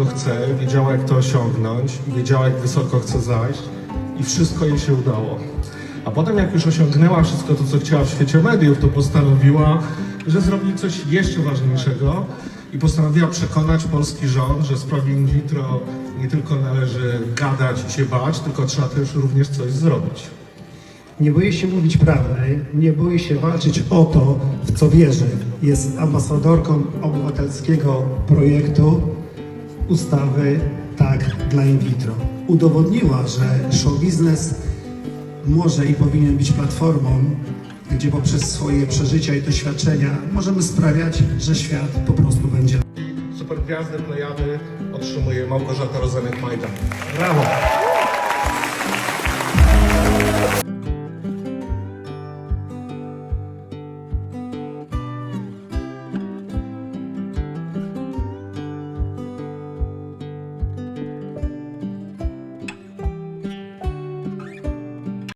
czego chce, wiedziała jak to osiągnąć, wiedziała jak wysoko chce zajść i wszystko jej się udało. A potem jak już osiągnęła wszystko to, co chciała w świecie mediów, to postanowiła, że zrobi coś jeszcze ważniejszego i postanowiła przekonać polski rząd, że w in vitro nie tylko należy gadać i się bać, tylko trzeba też również coś zrobić. Nie boi się mówić prawdy, nie boi się walczyć o to, w co wierzy. Jest ambasadorką obywatelskiego projektu ustawy Tak dla in vitro. Udowodniła, że show biznes może i powinien być platformą, gdzie poprzez swoje przeżycia i doświadczenia możemy sprawiać, że świat po prostu będzie Supergwiazdę Plejady otrzymuje Małgorzata Rozenek-Majdan. Brawo!